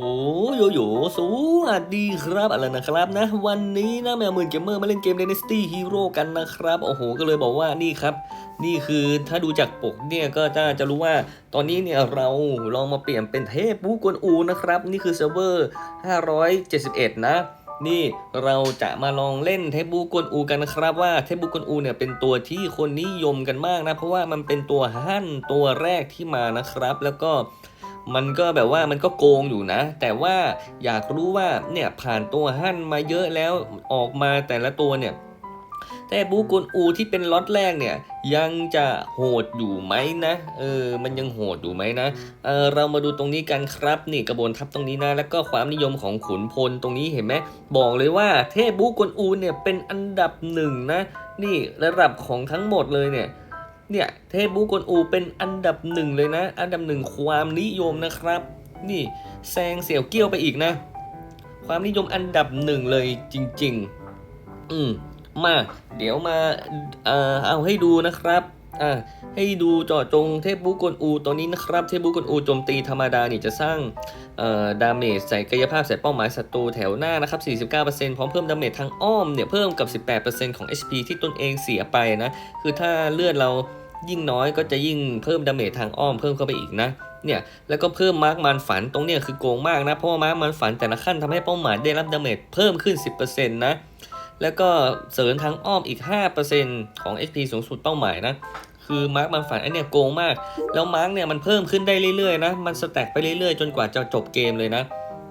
โอ้โยโยสวัสดีครับอะไรนะครับนะ วันนี้นะแมวมืนเกมเมอร์มาเล่นเกม Dynasty Hero กันนะครับ โอ้โห ก็เลยบอกว่านี่ครับ นี่คือถ้าดูจากปกเนี่ยก็จะจะรู้ว่าตอนนี้เนี่ยเราลองมาเปลี่ยนเป็นเทพบูกวนอูนะครับ นี่คือเซิร์ฟเวอร์ 571 นะนี่เราจะมาลองเล่นเทพบูกวนอูกันนะครับว่าเทพบูกวนอูเนี่ยเป็นตัวที่คนนิยมกันมากนะ เพราะว่ามันเป็นตัวหั่นตัวแรกที่มานะครับ แล้วก็ มันก็แบบว่ามันก็โกงอยู่นะ แต่ว่าอยากรู้ว่าเนี่ยผ่านตัวหั่นมาเยอะแล้วออกมาแต่ละตัวเนี่ยแต่บูกวนอูที่เป็นล็อตแรกเนี่ยยังจะโหดอยู่ไหมนะเออมันยังโหดอยู่ไหมนะเออเรามาดูตรงนี้กันครับนี่กระบวนทัพตรงนี้นะแล้วก็ความนิยมของขุนพลตรงนี้เห็นไหมบอกเลยว่าเทพบูกวนอูเนี่ยเป็นอันดับหนึ่งนะนี่ระดับของทั้งหมดเลยเนี่ย เนี่ยเทพบูกวนอูเป็นอันดับหนึ่งเลยนะ อันดับหนึ่งความนิยมนะครับ นี่แซงเสี่ยวเกี้ยวไปอีกนะ ความนิยมอันดับหนึ่งเลยจริง ๆ อืมมา เดี๋ยวมาเอ่อเอาให้ดูนะครับ อ่าให้ดูเจาะจงเทพบุกลอูตัวนี้นะครับ เทพบุกลอูโจมตีธรรมดานี่จะสร้างเอ่อดาเมจใส่กายภาพใส่เป้าหมายศัตรูแถวหน้านะครับ 49%พร้อมเพิ่มดาเมจทางอ้อมเนี่ยเพิ่มกับ 18%ของ HP ที่ตนเองเสียไปนะ คือถ้าเลือดเรายิ่งน้อยก็จะยิ่งเพิ่มดาเมจทางอ้อมเพิ่มเข้าไปอีกนะเนี่ยแล้วก็เพิ่มมาร์กมันฝันตรงเนี้ยคือโกงมากนะ เพราะว่ามาร์กมันฝันแต่ละขั้นทำให้เป้าหมายได้รับดาเมจเพิ่มขึ้น 10%นะแล้วก็เสริมทางอ้อมอีก 5%ของ HP สูงสุดเป้าหมายนะ คือมาร์กมันฝันไอเนี่ยโกงมาก แล้วมาร์กเนี่ยมันเพิ่มขึ้นได้เรื่อยๆนะ มันสแต็กไปเรื่อยๆ จนกว่าจะจบเกมเลยนะ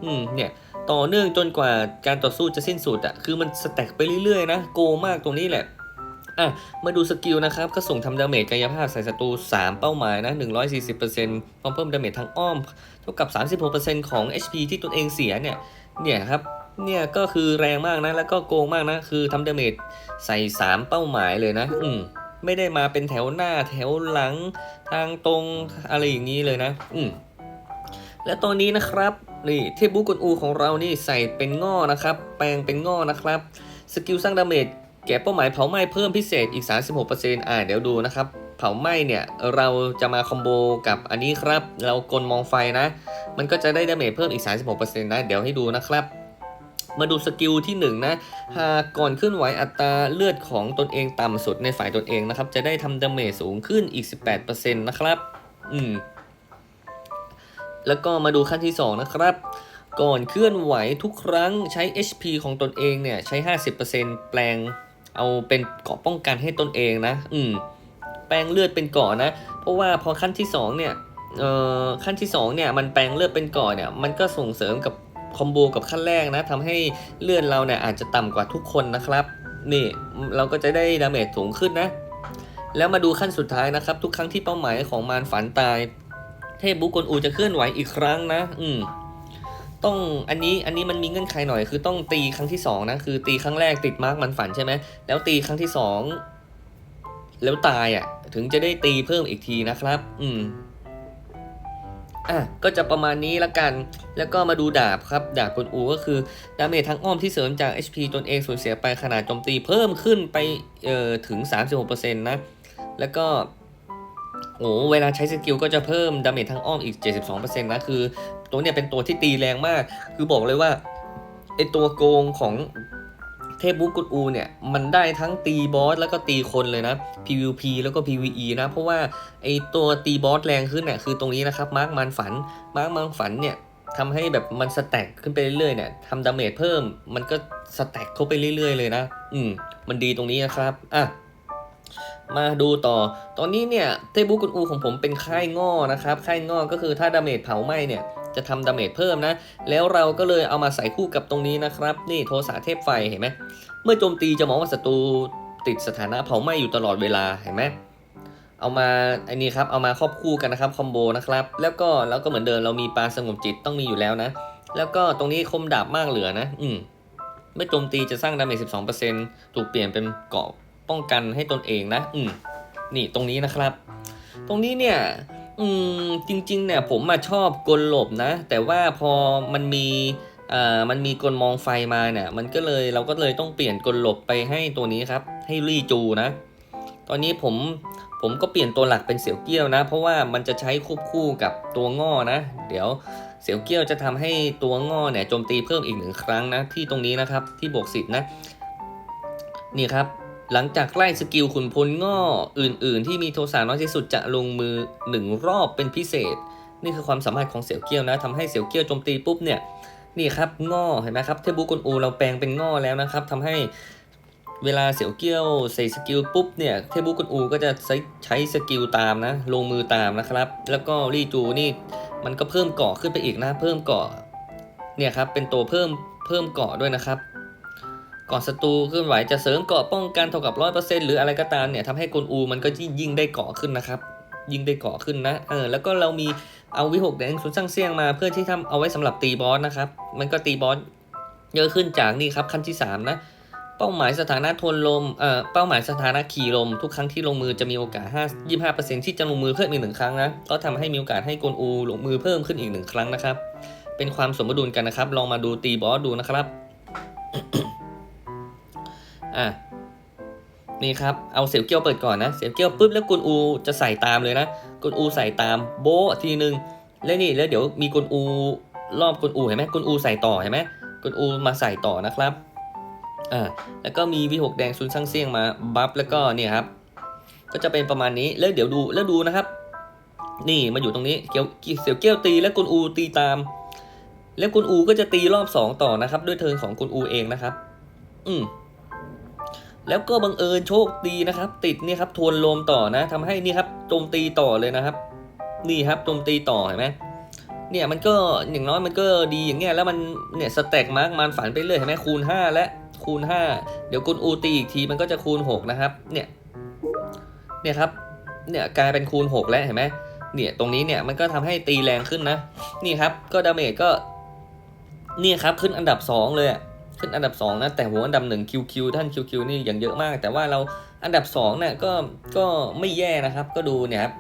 อืม เนี่ย ต่อเนื่องจนกว่าการต่อสู้จะสิ้นสุดอะคือมันสแต็กไปเรื่อยๆนะ โกงมากตรงนี้แหละอะมาดูสกิลนะครับ ก็ส่งทำดาเมจกายภาพใส่ศัตรู 3 เป้าหมายนะ 140%พร้อมเพิ่มดาเมจทางอ้อม เท่ากับ 36%ของ HP ที่ตนเองเสียเนี่ย เนี่ยครับ เนี่ยก็คือแรงมากนะ แล้วก็โกงมากนะ คือทำดาเมจใส่ 3 เป้าหมายเลยนะ อืม ไม่ได้มาเป็นแถวหน้าแถวหลังทางตรงอะไรอย่างนี้เลยนะ อืมและตอนนี้นะครับนี่เทพบุกลอูของเรานี่ใส่เป็นง่อนะครับ แปลงเป็นง่อนะครับสกิลสร้างดาเมจแก่เป้าหมายเผาไหม้เพิ่มพิเศษอีก 36%อ่าเดี๋ยวดูนะครับ เผาไหม้เนี่ยเราจะมาคอมโบกับอันนี้ครับ เรากลมองไฟนะ มันก็จะได้ดาเมจเพิ่มอีก 36%นะ เดี๋ยวให้ดูนะครับ มาดูสกิลที่1นะหากก่อนเคลื่อนไหวอัตราเลือดของตนเองต่ำสุดในฝ่ายตนเองนะครับ จะได้ทำดาเมจสูงขึ้นอีก 18%นะครับ อืม แล้วก็มาดูขั้นที่ 2 นะครับ ก่อนเคลื่อนไหวทุกครั้งใช้ HP ของตนเองเนี่ยใช้ 50%แปลงเอาเป็นเกราะป้องกันให้ตนเองนะ อืม แปลงเลือดเป็นเกราะนะ เพราะว่าพอขั้นที่ 2 เนี่ย เอ่อ ขั้นที่2เนี่ยมันแปลงเลือดเป็นเกราะเนี่ย มันก็ส่งเสริมกับ คอมโบกับขั้นแรกนะทำให้เลื่อดเราเนี่ยอาจจะต่ำกว่าทุกคนนะครับ นี่เราก็จะได้ดาเมจสูงขึ้นนะ แล้วมาดูขั้นสุดท้ายนะครับ ทุกครั้งที่เป้าหมายของมารฝันตาย เทพบุกลอูจะเคลื่อนไหวอีกครั้งนะ อืมต้องอันนี้อันนี้มันมีเงื่อนไขหน่อย คือต้องตีครั้งที่สองนะคือตีครั้งแรกติดมาร์กมันฝันใช่ไหมแล้วตีครั้งที่สองแล้วตายอะ ถึงจะได้ตีเพิ่มอีกทีนะครับ อืม อะก็จะประมาณนี้ละกัน แล้วก็มาดูดาบครับ ดาบกลอูก็คือดาเมจทั้งอ้อมที่เสริมจาก HP ตนเองสูญเสียไปขนาดโจมตีเพิ่มขึ้นไปเอ่อถึง 36%นะ แล้วก็โอ้เวลาใช้สกิลก็จะเพิ่มดาเมจทางอ้อมอีก 72%นะคือ ตัวเนี้ยเป็นตัวที่ตีแรงมาก คือบอกเลยว่าไอตัวโกงของ เทพบุกุดอูเนี่ย มันได้ทั้งตีบอสแล้วก็ตีคนเลยนะ PVP แล้วก็ PVE นะ เพราะว่าไอตัวตีบอสแรงขึ้นเนี่ยคือตรงนี้นะครับมาร์กมันฝันมาร์กมันฝันเนี่ยทำให้แบบมันสแต็กขึ้นไปเรื่อยๆเนี่ยทำดาเมจเพิ่ม มันก็สแต็กเข้าไปเรื่อยๆ เลยนะ อืม มันดีตรงนี้นะครับ อะ มาดูต่อ ตอนนี้เนี่ย เทพบุกุนอูของผมเป็นค่ายง่อนะครับ ค่ายง่อก็คือถ้าดาเมจเผาไหม้เนี่ย จะทำดาเมจเพิ่มนะ แล้วเราก็เลยเอามาใส่คู่กับตรงนี้นะครับ นี่โทสาเทพไฟเห็นไหมเมื่อโจมตีจะมองว่าศัตรูติดสถานะเผาไหม้อยู่ตลอดเวลาเห็นไหมเอามาอันนี้ครับเอามาครอบคู่กันนะครับคอมโบนะครับแล้วก็แล้วก็เหมือนเดิมเรามีปลาสงบจิตต้องมีอยู่แล้วนะ แล้วก็ตรงนี้คมดาบมากเหลือนะ อืมเมื่อโจมตีจะสร้างดาเมจ12%ถูกเปลี่ยนเป็นเกาะป้องกันให้ตนเองนะ อืมนี่ตรงนี้นะครับ ตรงนี้เนี่ย อืมจริงๆเนี่ยผมมาชอบกลหลบนะ แต่ว่าพอมันมีอ่ามันมีกลมองไฟมาเนี่ยมันก็เลยเราก็เลยต้องเปลี่ยนกลหลบไปให้ตัวนี้ครับ ให้รี่จูนะ ตอนนี้ผมผมก็เปลี่ยนตัวหลักเป็นเสี่ยวเกี้ยวนะ เพราะว่ามันจะใช้ควบคู่กับตัวง่อนะ เดี๋ยวเสี่ยวเกี้ยวจะทำให้ตัวง่อเนี่ยโจมตีเพิ่มอีกหนึ่งครั้งนะที่ตรงนี้นะครับที่บวกสิบนะ นี่ครับ หลังจากไล่สกิลขุนพลง่ออื่น ๆ ที่มีโทสะน้อยที่สุดจะลงมือหนึ่งรอบเป็นพิเศษ นี่คือความสามารถของเสี่ยวเกี้ยวนะทำให้เสี่ยวเกี้ยวโจมตีปุ๊บเนี่ยนี่ครับง่อเห็นไหมครับเทบุกลอูเราแปลงเป็นง่อแล้วนะครับทำให้เวลาเสี่ยวเกี้ยวใส่สกิลปุ๊บเนี่ยเทบุกลอูก็จะใช้ใช้สกิลตามนะ ลงมือตามนะครับ แล้วก็รีจูนี่มันก็เพิ่มเกาะขึ้นไปอีกนะ เพิ่มเกาะเนี่ยครับเป็นตัวเพิ่มเพิ่มเกาะด้วยนะครับ กาะศัตรูเคลื่อนไหวจะเสริมเกาะป้องกันเท่ากับร้อยเปอร์เซ็นต์หรืออะไรก็ตามเนี่ยทำให้กลอูมันก็ยิ่งได้เกาะขึ้นนะครับ ยิ่งได้เกาะขึ้นนะเออแล้วก็เรามีเอาวิหกแดงสุนสร้างเสี่ยงมาเพื่อที่ทำเอาไว้สำหรับตีบอสนะครับ มันก็ตีบอสเยอะขึ้นจากนี่ครับขั้นที่ 3 นะเป้าหมายสถานะทวนลม เอ่อ เป้าหมายสถานะขี่ลม ทุกครั้งที่ลงมือจะมีโอกาส 5 25%ที่จะลงมือเพิ่มอีกหนึ่งครั้งนะ ก็ทำให้มีโอกาสให้กลอูลงมือเพิ่มขึ้นอีกหนึ่งครั้งนะครับ เป็นความสมดุลกันนะครับ ลองมาดูตีบอสดูนะครับ อะนี่ครับ เอาเสียวเกี้ยวเปิดก่อนนะ เสียวเกี้ยวปุ๊บแล้วกุนอูจะใส่ตามเลยนะ กุนอูใส่ตามโบทีหนึ่งแล้วนี่แล้วเดี๋ยวมีกุนอูรอบกุนอูเห็นไหมกุนอูใส่ต่อเห็นไหมกุนอูมาใส่ต่อนะครับ อ่า แล้วก็มีวีหกแดงซุนซังเซียงมาบัฟแล้วก็เนี่ยครับ ก็จะเป็นประมาณนี้ แล้วเดี๋ยวดูแล้วดูนะครับ นี่มาอยู่ตรงนี้เกียวเสียวเกี้ยวตีแล้วกุนอูตีตาม แล้วกุนอูก็จะตีรอบสองต่อนะครับ ด้วยเทิร์นของกุนอูเองนะครับ อืม แล้วก็บังเอิญโชคดีนะครับ ติดนี่ครับทวนลมต่อนะทำให้นี่ครับโจมตีต่อเลยนะครับ นี่ครับโจมตีต่อเห็นไหมเนี่ยมันก็อย่างน้อยมันก็ดีอย่างเงี้ยแล้วมันเนี่ยสแต็กมาร์กมันฝันไปเรื่อยเห็นไหมคูณ 5 และคูณ 5 เดี๋ยวกุนอูตีอีกทีมันก็จะคูณ 6 นะครับ เนี่ยเนี่ยครับเนี่ยกลายเป็นคูณ 6 แล้วเห็นไหมเนี่ยตรงนี้เนี่ยมันก็ทำให้ตีแรงขึ้นนะ นี่ครับก็ดาเมจก็เนี่ยครับขึ้นอันดับ 2 เลยอะ ขึ้นอันดับ2นะแต่หัวอันดับ1 QQ ท่าน QQ นี่อย่างเยอะมาก แต่ว่าเราอันดับ2เนี่ยก็ก็ไม่แย่นะครับ ก็ดูเนี่ยครับ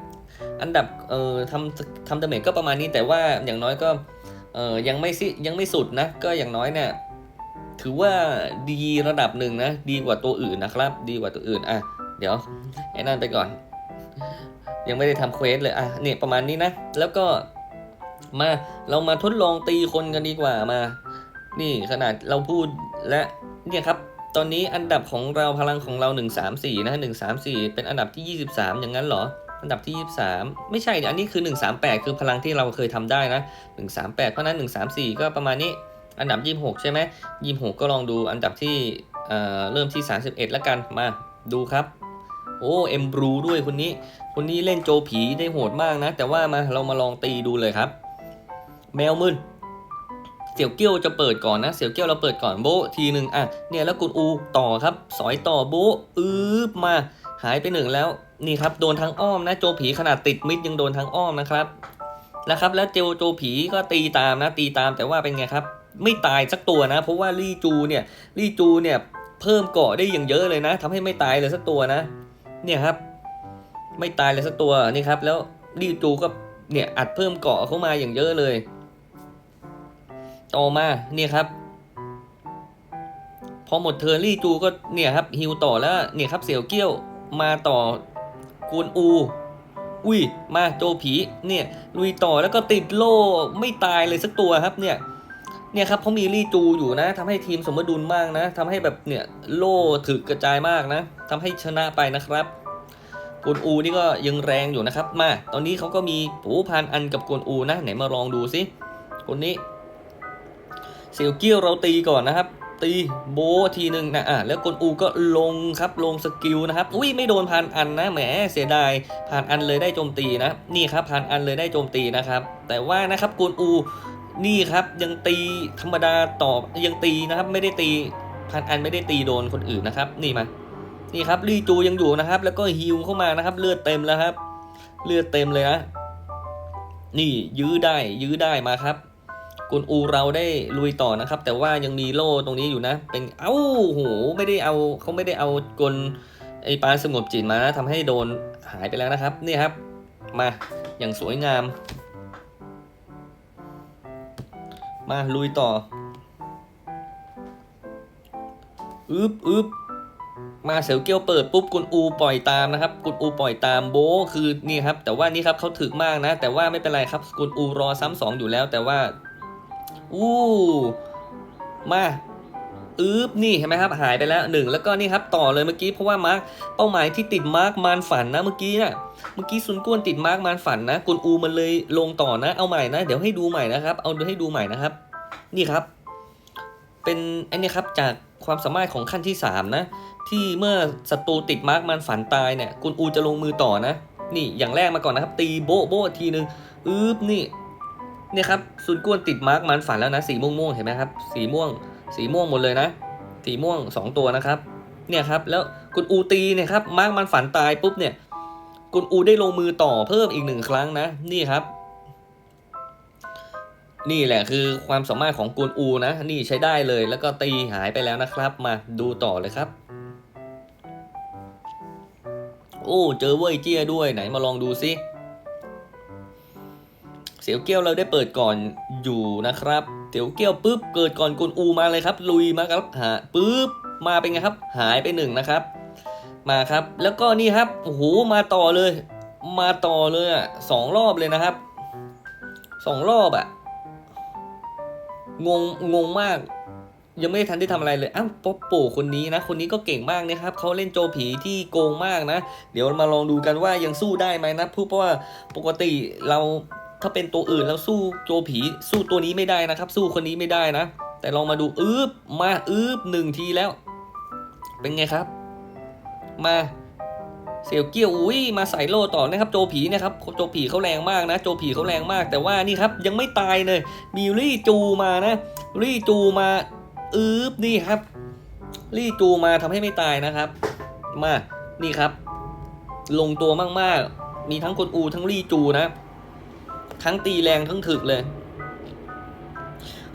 อันดับเอ่อทำทำดาเมจก็ประมาณนี้แต่ว่าอย่างน้อยก็เอ่อยังไม่สิยังไม่สุดนะก็อย่างน้อยเนี่ยถือว่าดีระดับหนึ่งนะดีกว่าตัวอื่นนะครับ ดีกว่าตัวอื่นอะเดี๋ยวไอ้นั่นไปก่อน ยังไม่ได้ทำเควสเลยอะเนี่ยประมาณนี้นะ แล้วก็มาเรามาทดลองตีคนกันดีกว่ามา นี่ขนาดเราพูดและเนี่ยครับ ตอนนี้อันดับของเราพลังของเรา 1 3 4นะ1 3 4 เป็นอันดับที่ 23 อย่างนั้นเหรอ อันดับที่ 23 ไม่ใช่อันนี้คือ 138 คือพลังที่เราเคยทำได้นะ 138 เพราะนั้น 134 ก็ประมาณนี้อันดับ 26 ใช่ไหม26 ก็ลองดูอันดับที่เอ่อเริ่มที่ 31 แล้วกันมาดูครับ โอ้เอ็มบรูด้วยคนนี้ คนนี้เล่นโจผีได้โหดมากนะ แต่ว่ามาเรามาลองตีดูเลยครับ แมวมึน เสี่ยวเกี้ยวจะเปิดก่อนนะ เสี่ยวเกี้ยวเราเปิดก่อนโบทีหนึ่งอะเนี่ยแล้วกุนอูต่อครับ สอยต่อโบอืบมาหายไปหนึ่งแล้วนี่ครับโดนทางอ้อมนะ โจผีขนาดติดมิดยังโดนทางอ้อมนะครับแล้วครับ แล้วเจวโจผีก็ตีตามนะตีตามแต่ว่าเป็นไงครับ ไม่ตายสักตัวนะ เพราะว่าลี่จูเนี่ยลี่จูเนี่ยเพิ่มเกาะได้อย่างเยอะเลยนะทำให้ไม่ตายเลยสักตัวนะ เนี่ยครับ ไม่ตายเลยสักตัวนี่ครับ แล้วลี่จูก็เนี่ยอัดเพิ่มเกาะเข้ามาอย่างเยอะเลย ต่อมาเนี่ยครับ พอหมดเทิร์นลี่จูก็เนี่ยครับฮิวต่อแล้วเนี่ยครับเสี่ยวเกี้ยวมาต่อกวนอู อุ้ยมาโจผีเนี่ยลุยต่อแล้วก็ติดโล่ไม่ตายเลยสักตัวครับเนี่ยเนี่ยครับเขามีลี่จูอยู่นะทำให้ทีมสมดุลมากนะทำให้แบบเนี่ยโล่ถึกกระจายมากนะทำให้ชนะไปนะครับกวนอูนี่ก็ยังแรงอยู่นะครับ มา ตอนนี้เขาก็มีผูพันอันกับกวนอูนะ ไหนมาลองดูสิคนนี้ เสี่ยวเกี้ยวเราตีก่อนนะครับ ตีโบทีหนึ่งนะอะแล้วกลอูก็ลงครับลงสกิลนะครับอุ้ยไม่โดนพันอันนะแหมเสียดายผ่านอันเลยได้โจมตีนะนี่ครับผ่านอันเลยได้โจมตีนะครับ แต่ว่านะครับกลอูนี่ครับยังตีธรรมดาต่อยังตีนะครับไม่ได้ตีพันอันไม่ได้ตีโดนคนอื่นนะครับนี่มานี่ครับลีจูยังอยู่นะครับ แล้วก็ฮิวเข้ามานะครับ เลือดเต็มแล้วครับ เลือดเต็มเลยนะนี่ยื้อได้ยื้อได้มาครับ กุนอูเราได้ลุยต่อนะครับ แต่ว่ายังมีโล่ตรงนี้อยู่นะ เป็นเอ้าโหไม่ได้เอาเขาไม่ได้เอากลไอปลาสงบจิตมานะทำให้โดนหายไปแล้วนะครับนี่ครับ มาอย่างสวยงาม มาลุยต่ออึบอึบมาเสียวเกียวเปิดปุ๊บกุนอูปล่อยตามนะครับกุนอูปล่อยตามโบคือนี่ครับ แต่ว่านี่ครับเขาถึกมากนะ แต่ว่าไม่เป็นไรครับกุนอูรอซ้ำสองอยู่แล้ว แต่ว่า อู้มาอึ๊บนี่เห็นไหมครับหายไปแล้วหนึ่งแล้วก็นี่ครับต่อเลยเมื่อกี้เพราะว่ามาร์คเป้าหมายที่ติดมาร์คมานฝันนะเมื่อกี้น่ะเมื่อกี้ซุนก้วนติดมาร์คมานฝันนะกุนอูมันเลยลงต่อนะเอาใหม่นะ เดี๋ยวให้ดูใหม่นะครับ เอาให้ดูใหม่นะครับ นี่ครับ เป็นอันนี้ครับจากความสามารถของขั้นที่ 3 นะ ที่เมื่อศัตรูติดมาร์กมันฝันตายเนี่ยกุนอูจะลงมือต่อนะ นี่อย่างแรกมาก่อนนะครับ ตีโบโบทีนึงอึ๊บนี่ เนี่ยครับซุนกวนติดมาร์กมันฝันแล้วนะสีม่วงม่วงๆเห็นไหมครับสีม่วง สีม่วงหมดเลยนะ สีม่วง 2 ตัวนะครับ เนี่ยครับแล้วกุนอูตีเนี่ยครับมาร์กมันฝันตายปุ๊บเนี่ยกุนอูได้ลงมือต่อเพิ่มอีกหนึ่งครั้งนะ นี่ครับ นี่แหละคือความสามารถของกวนอูนะ นี่ใช้ได้เลยแล้วก็ตีหายไปแล้วนะครับ มาดูต่อเลยครับ โอ้เจอเว่ยเจี้ยด้วยไหนมาลองดูซิ เสียวเกี้ยวเราได้เปิดก่อนอยู่นะครับ เสียวเกี้ยวปุ๊บเกิดก่อนกวนอูมาเลยครับ ลุยมาครับหาปุ๊บมาเป็นไงครับ หายไปหนึ่งนะครับ มาครับ แล้วก็นี่ครับโอ้โหมาต่อเลย มาต่อเลยอะสองรอบเลยนะครับสองรอบอะงงงงมาก ยังไม่ทันได้ทำอะไรเลยอ้าวป๊อปโปคนนี้นะ คนนี้ก็เก่งมากนะครับเขาเล่นโจผีที่โกงมากนะ เดี๋ยวมาลองดูกันว่ายังสู้ได้ไหมนะเพราะว่าปกติเรา ถ้าเป็นตัวอื่นแล้วสู้โจผีสู้ตัวนี้ไม่ได้นะครับ สู้คนนี้ไม่ได้นะ แต่ลองมาดูอึบมาอึบหนึ่งทีแล้ว เป็นไงครับ มาเสี่ยวเกี้ยวอุ้ยมาใส่โล่ต่อนะครับ โจผีนะครับโจผีเขาแรงมากนะ โจผีเขาแรงมาก แต่ว่านี่ครับยังไม่ตายเลย มีรี่จูมานะ รี่จูมาอืบนี่ครับ รี่จูมาทำให้ไม่ตายนะครับ มานี่ครับ ลงตัวมากๆ มีทั้งคนอูทั้งรี่จูนะ ทั้งตีแรงทั้งถึกเลย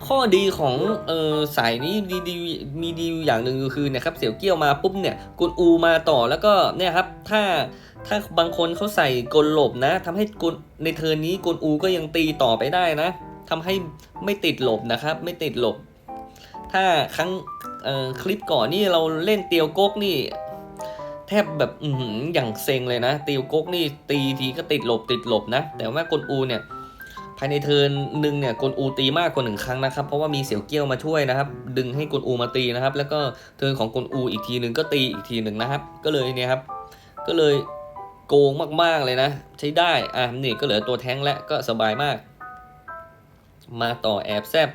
ข้อดีของเออสายนี้ดีดีมีดีอย่างหนึ่งก็คือเนะครับเสี่ยวเกี้ยวมาปุ๊บเนี่ยกุนอูมาต่อแล้วก็เนี่ยครับถ้าถ้าบางคนเขาใส่กลหลบนะทำให้กุนในเทิร์นนี้กุนอูก็ยังตีต่อไปได้นะทำให้ไม่ติดหลบนะครับ ไม่ติดหลบ ถ้าครั้งคลิปก่อนนี่เราเล่นเตียวก๊กนี่ แทบแบบอือย่างเซ็งเลยนะ เตียวก๊กนี่ตีทีก็ติดหลบติดหลบนะ แต่ว่ากลอูเนี่ยายในเทิร์นหนึ่งเนี่ยกลอูตีมากกว่าหนึ่งครั้งนะครับ เพราะว่ามีเสี่ยวเกี้ยวมาช่วยนะครับ ดึงให้กลอูมาตีนะครับ แล้วก็เทิร์นของกลอูอีกทีหนึ่งก็ตีอีกทีหนึ่งนะครับ ก็เลยเนี่ยครับ ก็เลยโกงมากๆเลยนะ ใช้ได้ อะนี่ก็เหลือตัวแท้งแล้วก็สบายมาก มาต่อแอบแซบ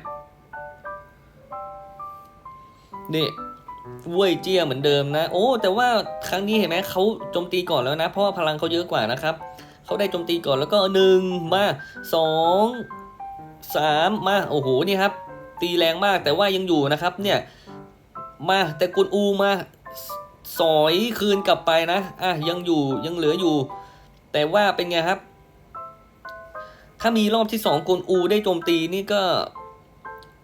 นี่เว่ยเจี้ยเหมือนเดิมนะ โอ้ แต่ว่าครั้งนี้เห็นไหมเขาโจมตีก่อนแล้วนะ เพราะว่าพลังเขาเยอะกว่านะครับ เขาได้โจมตีก่อนแล้วก็หนึ่งมาสองสามมาโอ้โหนี่ครับ ตีแรงมากแต่ว่ายังอยู่นะครับเนี่ยมาแต่กุนอูมาสอยคืนกลับไปนะอะยังอยู่ยังเหลืออยู่ แต่ว่าเป็นไงครับ ถ้ามีรอบที่สองกุนอูได้โจมตีนี่ก็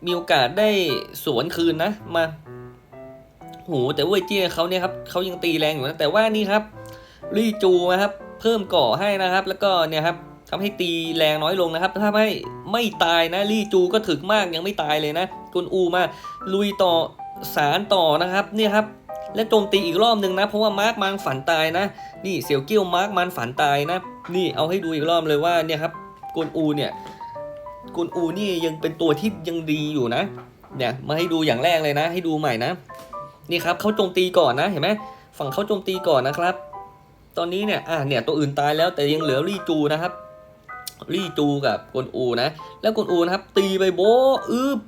มีโอกาสได้สวนคืนนะมาโหแต่เว่ยเจี้ยเขาเนี่ยครับเขายังตีแรงอยู่นะแต่ว่านี่ครับรีจูนะครับ เพิ่มก่อให้นะครับ แล้วก็เนี่ยครับทำให้ตีแรงน้อยลงนะครับ ถ้าไม่ไม่ตายนะรีจูก็ถึกมากยังไม่ตายเลยนะกุนอูมาลุยต่อสารต่อนะครับเนี่ยครับและโจมตีอีกรอบหนึ่งนะ เพราะว่ามาร์กมันฝันตายนะ นี่เสี่ยวเกี้ยวมาร์กมันฝันตายนะ นี่เอาให้ดูอีกรอบเลยว่าเนี่ยครับกุนอูเนี่ยกุนอูนี่ยังเป็นตัวที่ยังดีอยู่นะ เนี่ยมาให้ดูอย่างแรกเลยนะ ให้ดูใหม่นะ นี่ครับเขาโจมตีก่อนนะเห็นไหมฝั่งเขาโจมตีก่อนนะครับ ตอนนี้เนี่ยอะเนี่ยตัวอื่นตายแล้วแต่ยังเหลือรี่จูนะครับ รี่จูกับกวนอูนะ แล้วกวนอูนะครับ ตีไปโบอึบ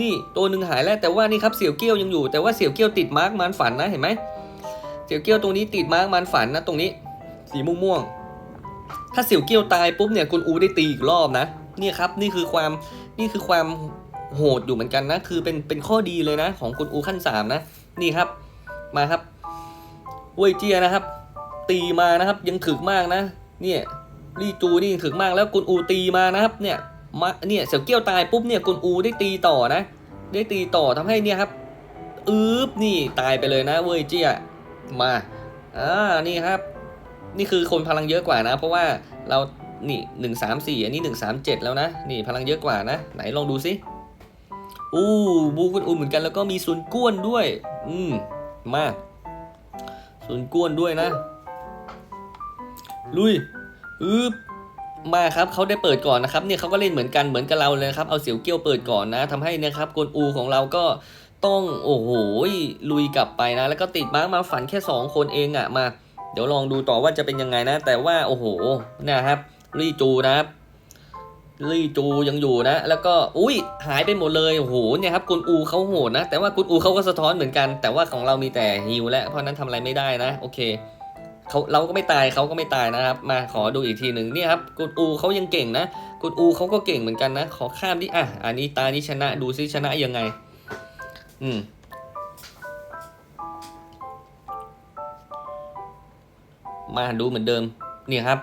นี่ตัวหนึ่งหายแล้วแต่ว่านี่ครับเสี่ยวเกี้ยวยังอยู่ แต่ว่าเสี่ยวเกี้ยวติดมาร์กมันฝันนะเห็นไหมเสี่ยวเกี้ยวตรงนี้ติดมาร์กมันฝันนะตรงนี้ สีม่วงม่วงถ้าเสี่ยวเกี้ยวตายปุ๊บเนี่ยกวนอูได้ตีอีกรอบนะนี่ครับนี่คือความนี่คือความโหดอยู่เหมือนกันนะ คือเป็นเป็นข้อดีเลยนะ ของกวนอูขั้นสามนะนี่ครับมาครับเว่ยเจียนะครับ ตีมานะครับ ยังถึกมากนะ เนี่ยรี่จูนี่ยังถึกมากแล้วกุนอูตีมานะครับเนี่ยมาเนี่ยเสี่ยวเกี้ยวตายปุ๊บเนี่ยกุนอูได้ตีต่อนะ ได้ตีต่อทำให้เนี่ยครับอืบนี่ตายไปเลยนะเว่ยเจียมาอ่านี่ครับ นี่คือคนพลังเยอะกว่านะ เพราะว่าเรานี่หนึ่งสามสี่อันนี้หนึ่งสามเจ็ดแล้วนะ นี่พลังเยอะกว่านะ ไหนลองดูสิอู้บูกุนอูเหมือนกันแล้วก็มีซุนก้วนด้วย อืมมาส่วนกวนด้วยนะ ลุยอึบมาครับเขาได้เปิดก่อนนะครับเนี่ยเขาก็เล่นเหมือนกันเหมือนกับเราเลยนะครับเอาเสี่ยวเกี้ยวเปิดก่อนนะทำให้นะครับกวนอูของเราก็ต้องโอ้โหลุยกลับไปนะ แล้วก็ติดมาร์กมาฝันแค่ 2 คนเองอะ่ะมา เดี๋ยวลองดูต่อว่าจะเป็นยังไงนะ แต่ว่าโอ้โหนะครับรีจูนะครับรีจูยังอยู่นะ แล้วก็อุ้ยหายไปหมดเลยโอ้โหเนี่ยครับกุนอูเขาโหดนะ แต่ว่ากุนอูเขาก็สะท้อนเหมือนกัน แต่ว่าของเรามีแต่ฮิวและเพราะฉะนั้นทำอะไรไม่ได้นะ โอเค เขาเราก็ไม่ตายเขาก็ไม่ตายนะครับ มาขอดูอีกทีหนึ่งนี่ครับกุนอูเขายังเก่งนะกุนอูเขาก็เก่งเหมือนกันนะ ขอข้ามดิอะอันนี้ตานี้ชนะดูซิชนะยังไง อืมมาดูเหมือนเดิมเนี่ยครับ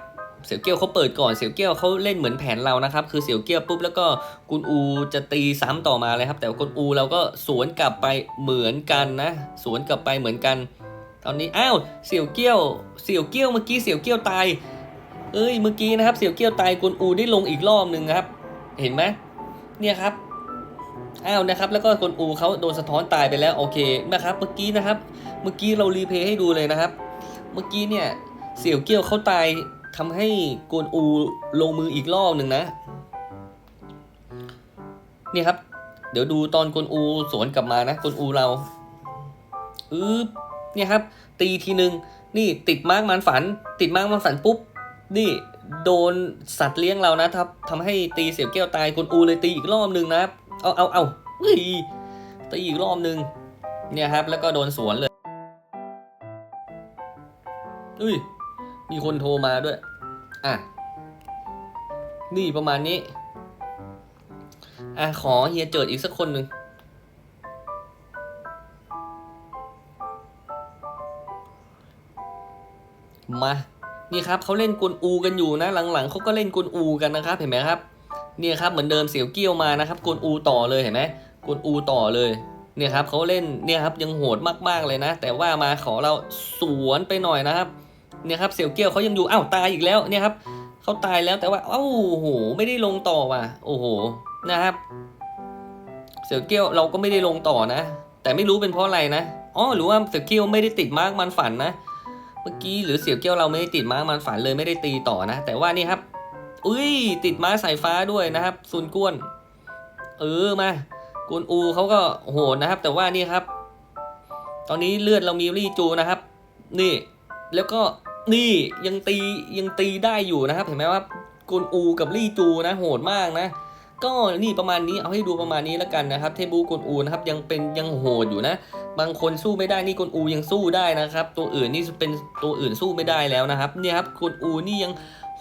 เสี่ยวเกี้ยวเขาเปิดก่อนเสี่ยวเกี้ยวเขาเล่นเหมือนแผนเรานะครับ คือเสี่ยวเกี้ยวปุ๊บแล้วก็กุนอูจะตีซ้ำต่อมาเลยครับ แต่กุนอูเราก็สวนกลับไปเหมือนกันนะ สวนกลับไปเหมือนกัน ตอนนี้อ้าวเสี่ยวเกี้ยวเสี่ยวเกี้ยวเมื่อกี้เสี่ยวเกี้ยวตาย เอ้ยเมื่อกี้นะครับเสี่ยวเกี้ยวตายกุนอูได้ลงอีกรอบหนึ่งครับ เห็นไหมเนี่ยครับอ้าวนะครับ แล้วก็กุนอูเขาโดนสะท้อนตายไปแล้วโอเคนะครับ เมื่อกี้นะครับ เมื่อกี้เรารีเพย์ให้ดูเลยนะครับ เมื่อกี้เนี่ยเสี่ยวเกี้ยวเขาตายทำให้กวนอูลงมืออีกรอบหนึ่งนะนี่ครับ เดี๋ยวดูตอนกวนอูสวนกลับมานะกวนอูเราอืบ เนี่ยครับ ตีทีหนึ่งนี่ติดมากมันฝัน ติดมากมันฝันปุ๊บ นี่โดนสัตว์เลี้ยงเรานะครับทำให้ตีเสียวเกี้ยวตายกวนอูเลยตีอีกรอบหนึ่งนะครับ เอาเอาเอาเฮ้ยตีอีกรอบหนึ่งเนี่ยครับ แล้วก็โดนสวนเลยอุ้ย มีคนโทรมาด้วย อะ นี่ประมาณนี้ อะ ขอเฮียเจิดอีกสักคนหนึ่ง มานี่ครับเขาเล่นกวนอูกันอยู่นะหลังๆเขาก็เล่นกวนอูกันนะครับเห็นไหมครับเนี่ยครับเหมือนเดิมเสี่ยวเกี้ยวมานะครับกวนอูต่อเลยเห็นไหมกวนอูต่อเลยเนี่ยครับเขาเล่นเนี่ยครับยังโหดมากๆเลยนะ แต่ว่ามาขอเราสวนไปหน่อยนะครับเนี่ยครับเสี่ยวเกี้ยวเขายังอยู่อ้าวตายอีกแล้วเนี่ยครับเขาตายแล้วแต่ว่าอ้าโอ้โหไม่ได้ลงต่อว่ะโอ้โหนะครับ เสี่ยวเกี้ยวเราก็ไม่ได้ลงต่อนะ แต่ไม่รู้เป็นเพราะอะไรนะอ๋อหรือว่าเสี่ยวเกี้ยวไม่ได้ติดมากมันฝันนะ เมื่อกี้หรือเสี่ยวเกี้ยวเราไม่ได้ติดม้ามันฝันเลยไม่ได้ตีต่อนะ แต่ว่านี่ครับ อุ้ยติดม้าสายฟ้าด้วยนะครับซุนก้วน เออมากวนอูเขาก็โหดนะครับ แต่ว่านี่ครับ ตอนนี้เลือดเรามีรีจูนะครับ นี่ แล้วก็นี่ยังตียังตีได้อยู่นะครับ เห็นไหมว่ากวนอูกับลี่จูนะ โหดมากนะ ก็นี่ประมาณนี้เอาให้ดูประมาณนี้แล้วกันนะครับ เทบูกวนอูนะครับยังเป็นยังโหดอยู่นะ บางคนสู้ไม่ได้นี่กวนอูยังสู้ได้นะครับ ตัวอื่นนี่เป็นตัวอื่นสู้ไม่ได้แล้วนะครับเนี่ยครับกวนอูนี่ยัง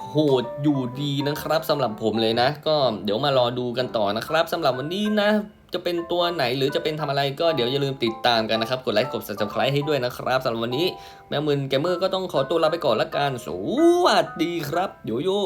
โหดอยู่ดีนะครับสำหรับผมเลยนะ ก็เดี๋ยวมารอดูกันต่อนะครับสำหรับวันนี้นะ จะเป็นตัวไหนหรือจะเป็นทำอะไรก็เดี๋ยวอย่าลืมติดตามกันนะครับ กดไลค์กด subscribe ให้ด้วยนะครับสำหรับวันนี้แมวมืนเกมเมอร์ก็ต้องขอตัวลาไปก่อนละกันสวัสดีครับโยโย่